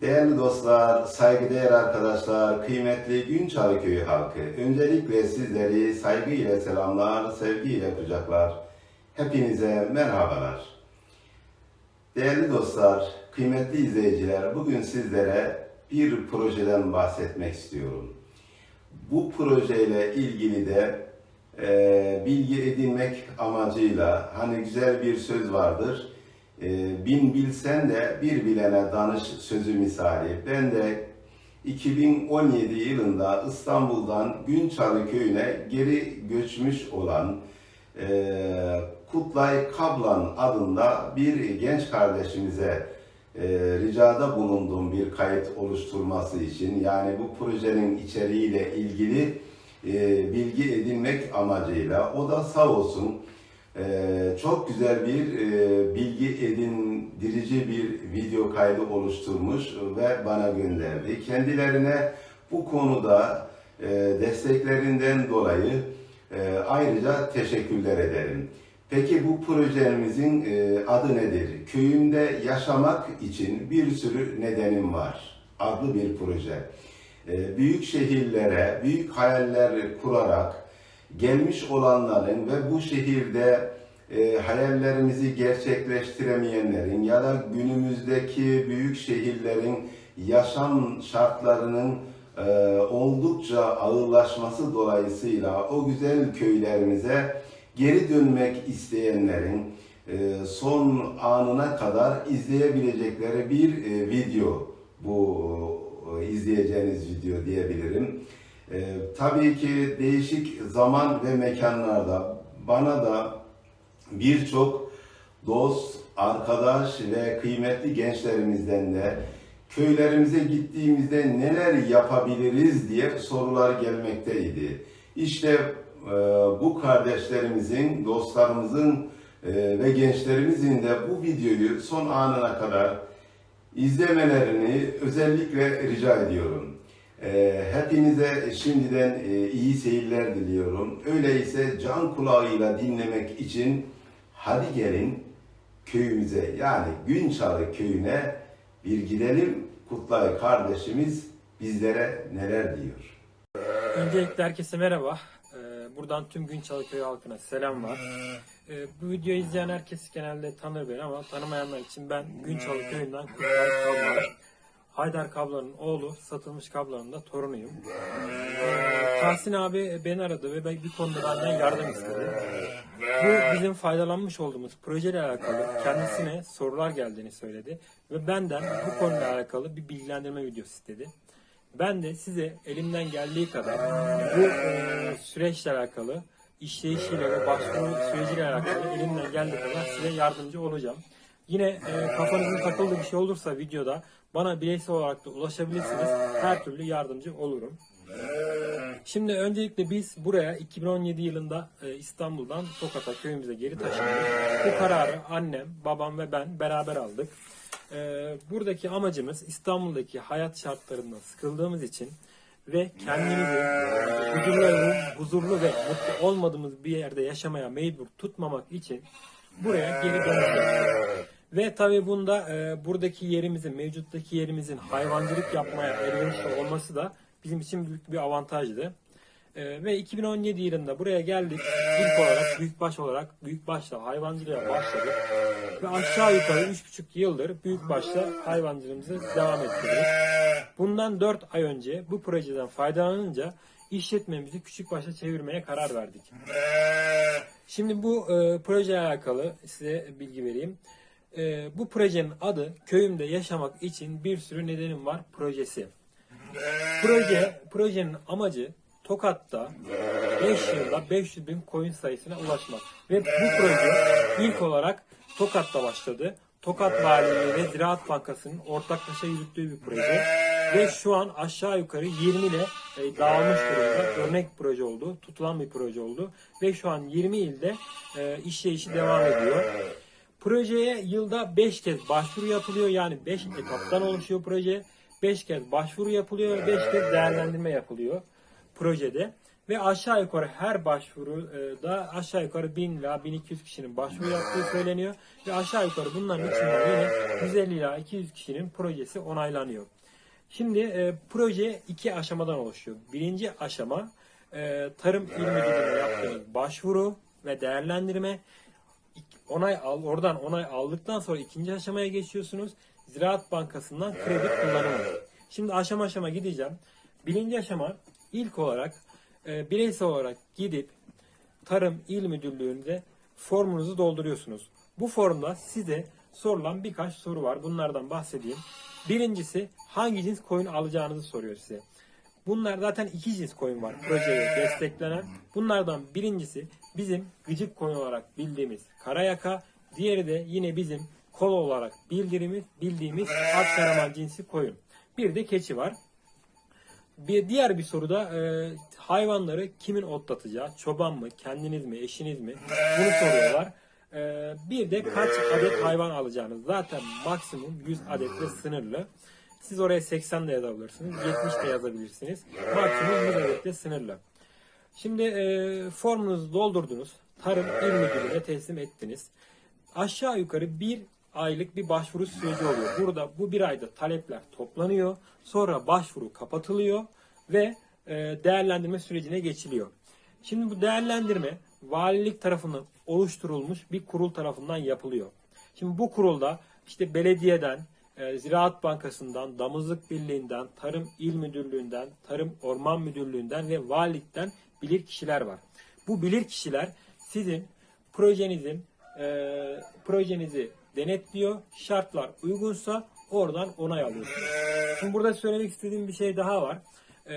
Değerli dostlar, saygıdeğer arkadaşlar, kıymetli Günçalı Köyü halkı, öncelikle sizleri saygıyla selamlar, sevgiyle kucaklar. Hepinize merhabalar. Değerli dostlar, kıymetli izleyiciler, bugün sizlere bir projeden bahsetmek istiyorum. Bu projeyle ilgili de e, bilgi edinmek amacıyla hani güzel bir söz vardır. E, bin bilsen de bir bilene danış sözü misali. Ben de 2017 yılında İstanbul'dan Günçalı köyüne geri göçmüş olan e, Kutlay Kablan adında bir genç kardeşimize e, ricada bulunduğum bir kayıt oluşturması için yani bu projenin içeriğiyle ilgili e, bilgi edinmek amacıyla o da sağ olsun e, çok güzel bir e, bilgi edindirici bir video kaydı oluşturmuş ve bana gönderdi. Kendilerine bu konuda e, desteklerinden dolayı e, ayrıca teşekkürler ederim. Peki bu projemizin adı nedir? Köyümde yaşamak için bir sürü nedenim var. Adlı bir proje. Büyük şehirlere, büyük hayaller kurarak gelmiş olanların ve bu şehirde e, hayallerimizi gerçekleştiremeyenlerin ya da günümüzdeki büyük şehirlerin yaşam şartlarının e, oldukça ağırlaşması dolayısıyla o güzel köylerimize geri dönmek isteyenlerin e, son anına kadar izleyebilecekleri bir e, video bu e, izleyeceğiniz video diyebilirim. E, tabii ki değişik zaman ve mekanlarda bana da birçok dost, arkadaş ve kıymetli gençlerimizden de köylerimize gittiğimizde neler yapabiliriz diye sorular gelmekteydi. İşte e, bu kardeşlerimizin, dostlarımızın e, ve gençlerimizin de bu videoyu son anına kadar izlemelerini özellikle rica ediyorum. E, hepinize şimdiden e, iyi seyirler diliyorum. Öyleyse can kulağıyla dinlemek için hadi gelin köyümüze yani Günçalı köyüne bir gidelim. Kutlay kardeşimiz bizlere neler diyor. Öncelikle herkese merhaba. Ee, Buradan tüm Günçalı Köyü halkına selamlar. Ee, Bu videoyu izleyen herkes genelde tanır beni ama tanımayanlar için ben Günçalı Köyü'nden Kutlay Kablan. Haydar Kablan'ın oğlu, satılmış Kablan'ın da torunuyum. Tahsin abi beni aradı ve bir konuda benden yardım istedi. Bu bizim faydalanmış olduğumuz projeyle alakalı kendisine sorular geldiğini söyledi ve benden bu konuyla alakalı bir bilgilendirme videosu istedi. Ben de size elimden geldiği kadar bu e, süreçle alakalı işleyişiyle ve başvuru süreciyle alakalı elimden geldiği kadar size yardımcı olacağım. Yine e, kafanızın takıldığı bir şey olursa videoda bana bireysel olarak da ulaşabilirsiniz. Her türlü yardımcı olurum. Şimdi öncelikle biz buraya 2017 yılında e, İstanbul'dan Tokat'a köyümüze geri taşındık. Bu kararı annem, babam ve ben beraber aldık. E, buradaki amacımız İstanbul'daki hayat şartlarından sıkıldığımız için ve kendimizi huzurlu, huzurlu ve mutlu olmadığımız bir yerde yaşamaya mecbur tutmamak için buraya geri döneceğiz. Ve tabii bunda e, buradaki yerimizin, mevcuttaki yerimizin hayvancılık yapmaya elverişli olması da bizim için büyük bir avantajdı. E, ve 2017 yılında buraya geldik. İlk olarak büyükbaş olarak büyükbaşla hayvancılığa başladık. Ve aşağı yukarı 3,5 yıldır büyükbaşla hayvancılığımızı devam ettiriyoruz. Bundan 4 ay önce bu projeden faydalanınca işletmemizi küçükbaşa çevirmeye karar verdik. Şimdi bu e, projeyle alakalı size bilgi vereyim. E, bu projenin adı köyümde yaşamak için bir sürü nedenim var projesi. Proje, projenin amacı Tokat'ta 5 yılda 500 bin koyun sayısına ulaşmak. Ve bu proje ilk olarak Tokat'ta başladı. Tokat Valiliği ve Ziraat Bankası'nın ortaklaşa yürüttüğü bir proje. Ve şu an aşağı yukarı 20 ile e, dağılmış durumda örnek proje oldu. Tutulan bir proje oldu. Ve şu an 20 ilde e, işleyişi devam ediyor. Projeye yılda 5 kez başvuru yapılıyor. Yani 5 etaptan oluşuyor proje. 5 kez başvuru yapılıyor ve 5 kez değerlendirme yapılıyor projede. Ve aşağı yukarı her başvuru e, da aşağı yukarı 1000 ila 1200 kişinin başvuru yaptığı söyleniyor. Ve aşağı yukarı bunların içinde yine 150 ila 200 kişinin projesi onaylanıyor. Şimdi e, proje iki aşamadan oluşuyor. Birinci aşama e, tarım il müdürlüğüne yaptığınız başvuru ve değerlendirme. Onay al, oradan onay aldıktan sonra ikinci aşamaya geçiyorsunuz. Ziraat Bankası'ndan kredi kullanımı. Şimdi aşama aşama gideceğim. Birinci aşama ilk olarak e, bireysel olarak gidip Tarım İl Müdürlüğü'nde formunuzu dolduruyorsunuz. Bu formda size sorulan birkaç soru var. Bunlardan bahsedeyim. Birincisi hangi cins koyun alacağınızı soruyor size. Bunlar zaten iki cins koyun var projeye desteklenen. Bunlardan birincisi bizim gıcık koyun olarak bildiğimiz karayaka. Diğeri de yine bizim kol olarak bildiğimiz, bildiğimiz Akkaraman cinsi koyun. Bir de keçi var. Bir diğer bir soruda e, hayvanları kimin otlatacağı, çoban mı, kendiniz mi, eşiniz mi? Bunu soruyorlar. E, bir de kaç adet hayvan alacağınız. Zaten maksimum 100 adetle sınırlı. Siz oraya 80 de yazabilirsiniz, 70 de yazabilirsiniz. Maksimum 100 adetle sınırlı. Şimdi e, formunuzu doldurdunuz. Tarım İl Müdürlüğü'ne teslim ettiniz. Aşağı yukarı bir aylık bir başvuru süreci oluyor. Burada bu bir ayda talepler toplanıyor. Sonra başvuru kapatılıyor ve e, değerlendirme sürecine geçiliyor. Şimdi bu değerlendirme valilik tarafından oluşturulmuş bir kurul tarafından yapılıyor. Şimdi bu kurulda işte belediyeden, e, Ziraat Bankası'ndan, Damızlık Birliği'nden, Tarım İl Müdürlüğü'nden, Tarım Orman Müdürlüğü'nden ve valilikten bilir kişiler var. Bu bilir kişiler sizin projenizin e, projenizi denetliyor. Şartlar uygunsa oradan onay alıyorsunuz. Şimdi burada söylemek istediğim bir şey daha var. E,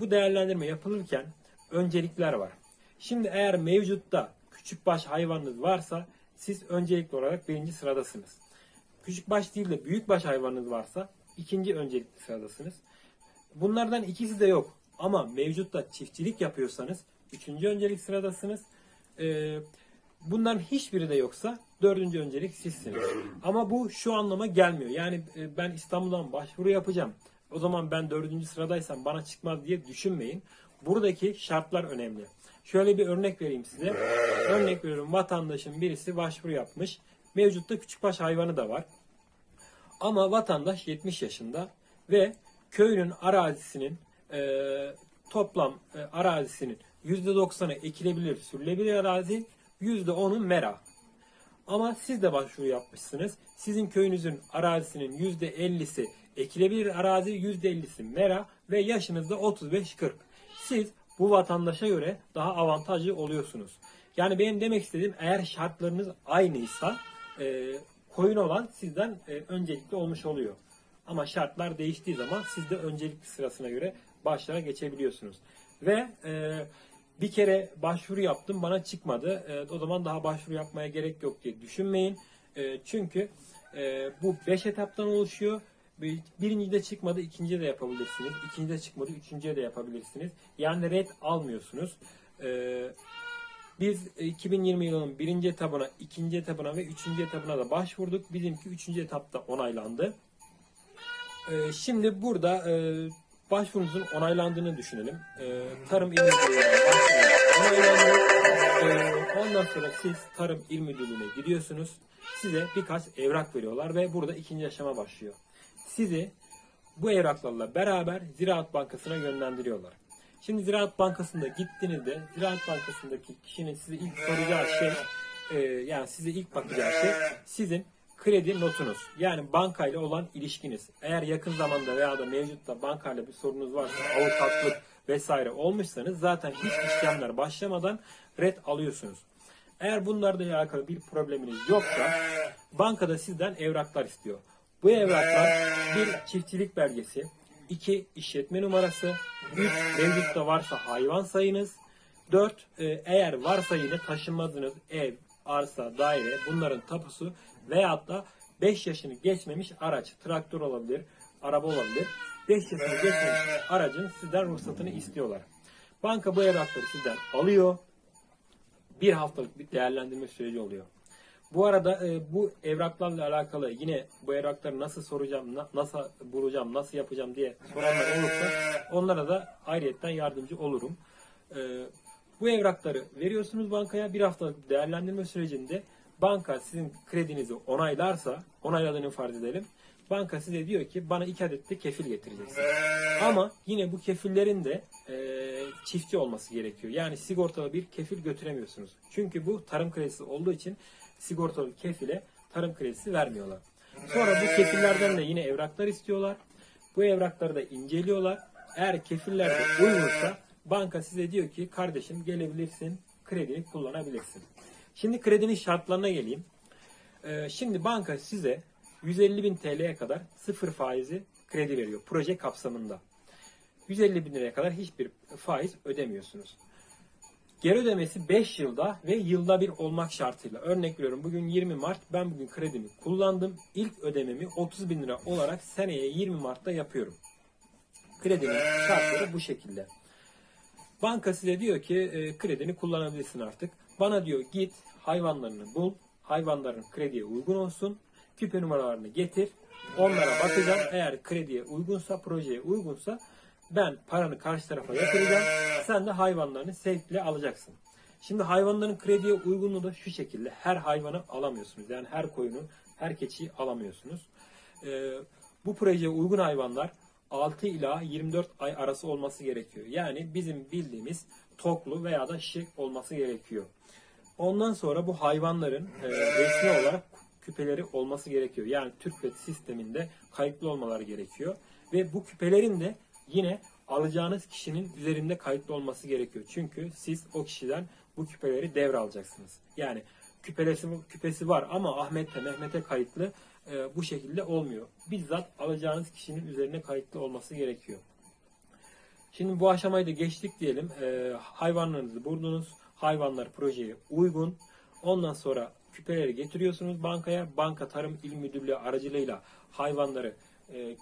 bu değerlendirme yapılırken öncelikler var. Şimdi eğer mevcutta küçük baş hayvanınız varsa siz öncelikli olarak birinci sıradasınız. Küçük baş değil de büyük baş hayvanınız varsa ikinci öncelikli sıradasınız. Bunlardan ikisi de yok. Ama mevcutta çiftçilik yapıyorsanız üçüncü öncelik sıradasınız. Ee, bunların hiçbiri de yoksa dördüncü öncelik sizsiniz. Ama bu şu anlama gelmiyor. Yani e, ben İstanbul'dan başvuru yapacağım. O zaman ben dördüncü sıradaysam bana çıkmaz diye düşünmeyin. Buradaki şartlar önemli. Şöyle bir örnek vereyim size. Örnek veriyorum vatandaşın birisi başvuru yapmış. Mevcutta küçükbaş hayvanı da var. Ama vatandaş 70 yaşında ve köyünün arazisinin e, toplam e, arazisinin %90'ı ekilebilir, sürülebilir arazi, %10'u mera. Ama siz de başvuru yapmışsınız. Sizin köyünüzün arazisinin %50'si ekilebilir arazi, %50'si mera ve yaşınız da 35-40. Siz bu vatandaşa göre daha avantajlı oluyorsunuz. Yani benim demek istediğim eğer şartlarınız aynıysa e, koyun olan sizden e, öncelikli olmuş oluyor. Ama şartlar değiştiği zaman siz de öncelikli sırasına göre başlara geçebiliyorsunuz. Ve e, bir kere başvuru yaptım bana çıkmadı. E, o zaman daha başvuru yapmaya gerek yok diye düşünmeyin. E, çünkü e, bu 5 etaptan oluşuyor. Bir- Birinci de çıkmadı, ikinci de yapabilirsiniz. İkinci de çıkmadı, üçüncüye de yapabilirsiniz. Yani red almıyorsunuz. Biz 2020 yılının birinci etabına, ikinci etabına ve üçüncü etabına da başvurduk. Bizimki üçüncü etapta onaylandı. Şimdi burada başvurunuzun onaylandığını düşünelim. Ee, Tarım İl Müdürlüğü'ne onaylandı. Ee, ondan sonra siz Tarım İl Müdürlüğü'ne gidiyorsunuz. Size birkaç evrak veriyorlar ve burada ikinci aşama başlıyor. Sizi bu evraklarla beraber Ziraat Bankası'na yönlendiriyorlar. Şimdi Ziraat Bankası'nda gittiğinizde Ziraat Bankası'ndaki kişinin size ilk soracağı şey e, yani size ilk bakacağı şey sizin kredi notunuz. Yani bankayla olan ilişkiniz. Eğer yakın zamanda veya da mevcutta bankayla bir sorunuz varsa avukatlık vesaire olmuşsanız zaten hiç işlemler başlamadan red alıyorsunuz. Eğer bunlarla alakalı bir probleminiz yoksa bankada sizden evraklar istiyor. Bu evraklar bir çiftçilik belgesi, iki işletme numarası, üç mevcutta varsa hayvan sayınız, dört e, eğer varsa yine taşınmazınız, ev, arsa, daire bunların tapusu veyahut da 5 yaşını geçmemiş araç, traktör olabilir, araba olabilir. 5 yaşını geçmemiş aracın sizden ruhsatını istiyorlar. Banka bu evrakları sizden alıyor. Bir haftalık bir değerlendirme süreci oluyor. Bu arada e, bu evraklarla alakalı yine bu evrakları nasıl soracağım, na- nasıl bulacağım, nasıl yapacağım diye soranlar olursa onlara da ayrıyetten yardımcı olurum. E, bu evrakları veriyorsunuz bankaya. Bir haftalık değerlendirme sürecinde banka sizin kredinizi onaylarsa, onayladığını farz edelim. Banka size diyor ki bana iki adet de kefil getireceksin. Ama yine bu kefillerin de e, çiftçi olması gerekiyor. Yani sigortalı bir kefil götüremiyorsunuz. Çünkü bu tarım kredisi olduğu için sigortalı kefile tarım kredisi vermiyorlar. Sonra bu kefillerden de yine evraklar istiyorlar. Bu evrakları da inceliyorlar. Eğer kefiller de uygunsa banka size diyor ki kardeşim gelebilirsin, kredini kullanabilirsin. Şimdi kredinin şartlarına geleyim. Ee, şimdi banka size 150 bin TL'ye kadar sıfır faizi kredi veriyor proje kapsamında. 150 bin liraya kadar hiçbir faiz ödemiyorsunuz. Geri ödemesi 5 yılda ve yılda bir olmak şartıyla. Örnek veriyorum bugün 20 Mart ben bugün kredimi kullandım. İlk ödememi 30 bin lira olarak seneye 20 Mart'ta yapıyorum. Kredinin şartları bu şekilde. Banka size diyor ki e, kredini kullanabilirsin artık. Bana diyor git hayvanlarını bul. Hayvanların krediye uygun olsun. Küpe numaralarını getir. Onlara bakacağım. Eğer krediye uygunsa, projeye uygunsa ben paranı karşı tarafa yatıracağım. Sen de hayvanlarını sevkle alacaksın. Şimdi hayvanların krediye uygunluğu da şu şekilde. Her hayvanı alamıyorsunuz. Yani her koyunu, her keçiyi alamıyorsunuz. Ee, bu projeye uygun hayvanlar 6 ila 24 ay arası olması gerekiyor. Yani bizim bildiğimiz toklu veya da şişek olması gerekiyor. Ondan sonra bu hayvanların e, resmi olarak küpeleri olması gerekiyor. Yani TÜRKVET sisteminde kayıtlı olmaları gerekiyor. Ve bu küpelerin de yine alacağınız kişinin üzerinde kayıtlı olması gerekiyor. Çünkü siz o kişiden bu küpeleri devralacaksınız. Yani küpelesi, küpesi var ama Ahmet'e Mehmet'e kayıtlı e, bu şekilde olmuyor. Bizzat alacağınız kişinin üzerine kayıtlı olması gerekiyor. Şimdi bu aşamayı da geçtik diyelim. E, hayvanlarınızı buldunuz. Hayvanlar projeye uygun. Ondan sonra küpeleri getiriyorsunuz bankaya. Banka Tarım İl Müdürlüğü aracılığıyla hayvanları e,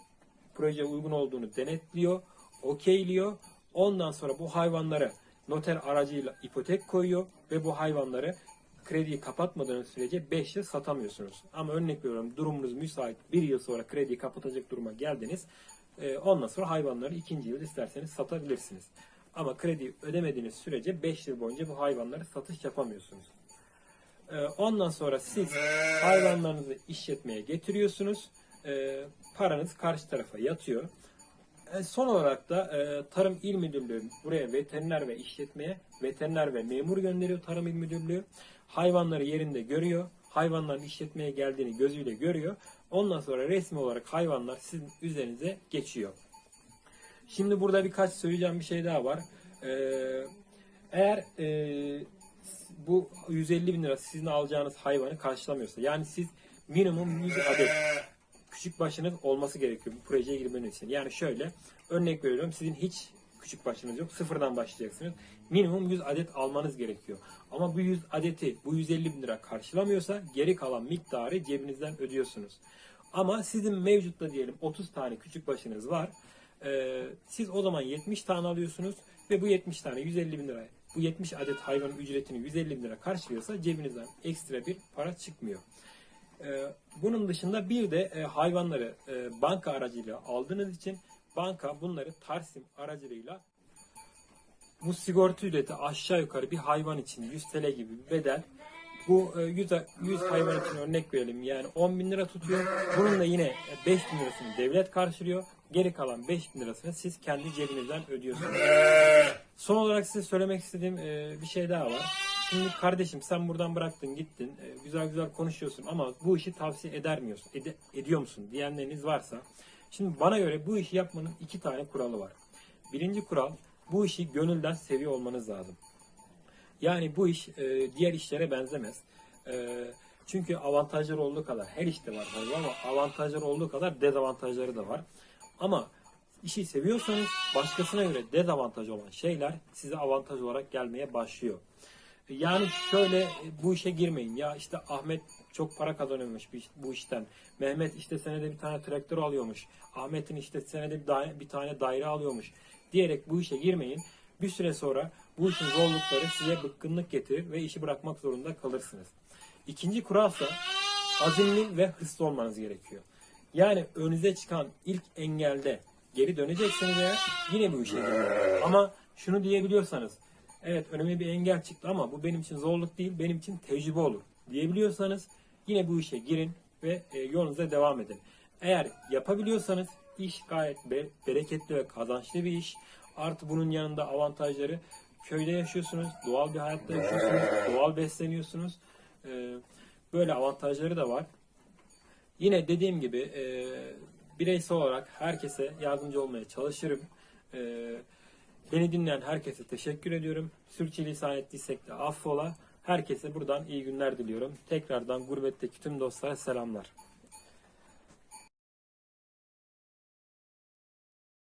projeye uygun olduğunu denetliyor, okeyliyor. Ondan sonra bu hayvanları noter aracıyla ipotek koyuyor ve bu hayvanları krediyi kapatmadığınız sürece 5 yıl satamıyorsunuz. Ama örnek veriyorum durumunuz müsait 1 yıl sonra krediyi kapatacak duruma geldiniz. E, ondan sonra hayvanları ikinci yıl isterseniz satabilirsiniz. Ama kredi ödemediğiniz sürece 5 yıl boyunca bu hayvanları satış yapamıyorsunuz. E, ondan sonra siz hayvanlarınızı işletmeye getiriyorsunuz. E, paranız karşı tarafa yatıyor. Son olarak da e, Tarım İl Müdürlüğü buraya veteriner ve işletmeye veteriner ve memur gönderiyor Tarım İl Müdürlüğü. Hayvanları yerinde görüyor. Hayvanların işletmeye geldiğini gözüyle görüyor. Ondan sonra resmi olarak hayvanlar sizin üzerinize geçiyor. Şimdi burada birkaç söyleyeceğim bir şey daha var. Ee, eğer e, bu 150 bin lira sizin alacağınız hayvanı karşılamıyorsa yani siz minimum 100 adet küçük başınız olması gerekiyor bu projeye girmeniz için. Yani şöyle örnek veriyorum sizin hiç küçük başınız yok sıfırdan başlayacaksınız. Minimum 100 adet almanız gerekiyor. Ama bu 100 adeti bu 150 bin lira karşılamıyorsa geri kalan miktarı cebinizden ödüyorsunuz. Ama sizin mevcutta diyelim 30 tane küçük başınız var. Ee, siz o zaman 70 tane alıyorsunuz ve bu 70 tane 150 bin lira bu 70 adet hayvanın ücretini 150 bin lira karşılıyorsa cebinizden ekstra bir para çıkmıyor. Ee, bunun dışında bir de e, hayvanları e, banka aracıyla aldığınız için banka bunları Tarsim aracılığıyla bu sigorta ücreti aşağı yukarı bir hayvan için 100 TL gibi bir bedel. Bu e, 100, 100 hayvan için örnek verelim yani 10 bin lira tutuyor. Bunun da yine 5 bin lirasını devlet karşılıyor. Geri kalan 5 bin lirasını siz kendi cebinizden ödüyorsunuz. Son olarak size söylemek istediğim e, bir şey daha var. Şimdi kardeşim sen buradan bıraktın gittin. E, güzel güzel konuşuyorsun ama bu işi tavsiye eder miyorsun? Ede- ediyor musun? Diyenleriniz varsa. Şimdi bana göre bu işi yapmanın iki tane kuralı var. Birinci kural bu işi gönülden seviyor olmanız lazım. Yani bu iş e, diğer işlere benzemez. E, çünkü avantajları olduğu kadar her işte var tabii ama avantajları olduğu kadar dezavantajları da var. Ama işi seviyorsanız başkasına göre dezavantaj olan şeyler size avantaj olarak gelmeye başlıyor. Yani şöyle bu işe girmeyin. Ya işte Ahmet çok para kazanıyormuş bu iş- bu işten. Mehmet işte senede bir tane traktör alıyormuş. Ahmet'in işte senede bir, daire- bir tane daire alıyormuş. Diyerek bu işe girmeyin. Bir süre sonra bu işin zorlukları size bıkkınlık getirir ve işi bırakmak zorunda kalırsınız. İkinci kuralsa azimli ve hırslı olmanız gerekiyor. Yani önünüze çıkan ilk engelde geri döneceksiniz eğer yine bu işe girin. Ama şunu diyebiliyorsanız Evet önüme bir engel çıktı ama bu benim için zorluk değil, benim için tecrübe olur diyebiliyorsanız yine bu işe girin ve e, yolunuza devam edin. Eğer yapabiliyorsanız iş gayet be- bereketli ve kazançlı bir iş. Artı bunun yanında avantajları köyde yaşıyorsunuz, doğal bir hayatta yaşıyorsunuz, doğal besleniyorsunuz. E, böyle avantajları da var. Yine dediğim gibi e, bireysel olarak herkese yardımcı olmaya çalışırım. Beni dinleyen herkese teşekkür ediyorum. Sürçülisan ettiysek de affola. Herkese buradan iyi günler diliyorum. Tekrardan gurbetteki tüm dostlara selamlar.